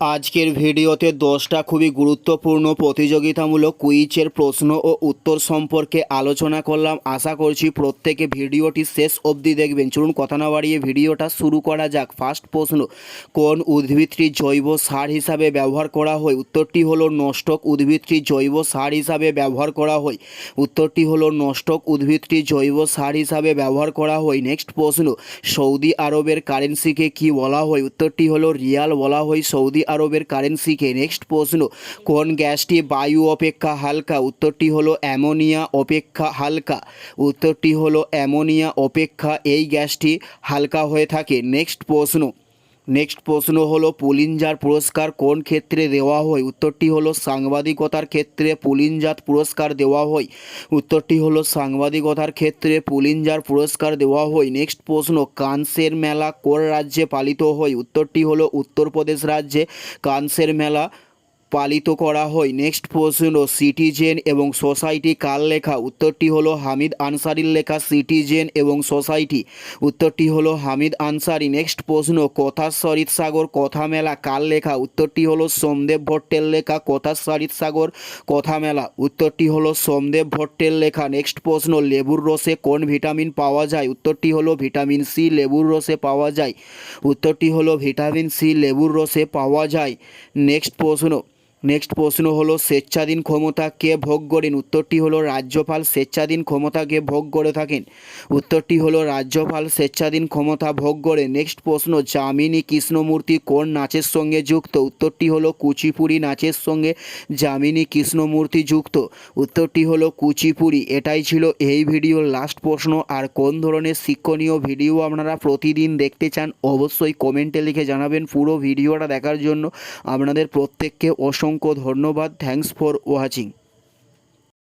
আজকের ভিডিওতে দশটা খুবই গুরুত্বপূর্ণ প্রতিযোগিতামূলক কুইজের প্রশ্ন ও উত্তর সম্পর্কে আলোচনা করলাম। আশা করছি প্রত্যেকে ভিডিওটি শেষ অবধি দেখবেন। চলুন কথা না বাড়িয়ে ভিডিওটা শুরু করা যাক। ফার্স্ট প্রশ্ন, কোন উদ্ভিদটি জৈব সার হিসাবে ব্যবহার করা হয়? উত্তরটি হলো নষ্টক উদ্ভিদটি জৈব সার হিসাবে ব্যবহার করা হয়। উত্তরটি হলো নষ্টক উদ্ভিদটি জৈব সার হিসাবে ব্যবহার করা হয়। নেক্সট প্রশ্ন, সৌদি আরবের কারেন্সিকে কি বলা হয়? উত্তরটি হলো রিয়াল বলা হয়। সৌদি আরবের কারেন্সিকে নেক্সট প্রশ্ন, কোন গ্যাসটি বায়ু অপেক্ষা হালকা? উত্তরটি হলো অ্যামোনিয়া অপেক্ষা হালকা। উত্তরটি হলো অ্যামোনিয়া অপেক্ষা, এই গ্যাসটি হালকা হয়ে থাকে। নেক্সট প্রশ্ন নেক্সট প্রশ্ন হলো, পুলিনজার পুরস্কার কোন ক্ষেত্রে দেওয়া হয়? উত্তরটি হলো, সাংবাদিকতার ক্ষেত্রে পুলিনজাত পুরস্কার দেওয়া হয়। উত্তরটি হলো, সাংবাদিকতার ক্ষেত্রে পুলিনজার পুরস্কার দেওয়া হয়। নেক্সট প্রশ্ন, কানসের মেলা কোন রাজ্যে পালিত হয়? উত্তরটি হলো, উত্তরপ্রদেশ রাজ্যে কানসের মেলা পালিত করা হয়। নেক্সট প্রশ্ন সিটিজেন এবং সোসাইটি কার লেখা? উত্তরটি হলো হামিদ আনসারির লেখা সিটিজেন এবং সোসাইটি উত্তরটি হলো হামিদ আনসারি। নেক্সট প্রশ্ন কথা সরিত সাগর কথা মেলা কার লেখা? উত্তরটি হলো সোমদেব ভট্টের লেখা কথা সরিত সাগর কথা মেলা উত্তরটি হলো সোমদেব ভট্টের লেখা। নেক্সট প্রশ্ন, লেবুর রসে কোন ভিটামিন পাওয়া যায়? উত্তরটি হলো ভিটামিন সি, লেবুর রসে পাওয়া যায়। উত্তরটি হলো ভিটামিন সি, লেবুর রসে পাওয়া যায়। নেক্সট প্রশ্ন নেক্সট প্রশ্ন হলো, স্বেচ্ছাধীন ক্ষমতা কে ভোগ করেন? উত্তরটি হলো, রাজ্যপাল স্বেচ্ছাধীন ক্ষমতাকে ভোগ করে থাকেন? উত্তরটি হলো, রাজ্যপাল স্বেচ্ছাধীন ক্ষমতা ভোগ করে। নেক্সট প্রশ্ন, যামিনী কৃষ্ণমূর্তি কোন নাচের সঙ্গে যুক্ত? উত্তরটি হলো, কুচিপুড়ি নাচের সঙ্গে যামিনী কৃষ্ণমূর্তি যুক্ত। উত্তরটি হলো, কুচিপুড়ি। এটাই ছিল এই ভিডিওর লাস্ট প্রশ্ন। আর কোন ধরনের শিক্ষণীয় ভিডিও আপনারা প্রতিদিন দেখতে চান, অবশ্যই কমেন্টে লিখে জানাবেন পুরো ভিডিওটা দেখার জন্য। আপনাদের প্রত্যেককে অসংখ্য ধন্যবাদ থ্যাঙ্কস ফর ওয়াচিং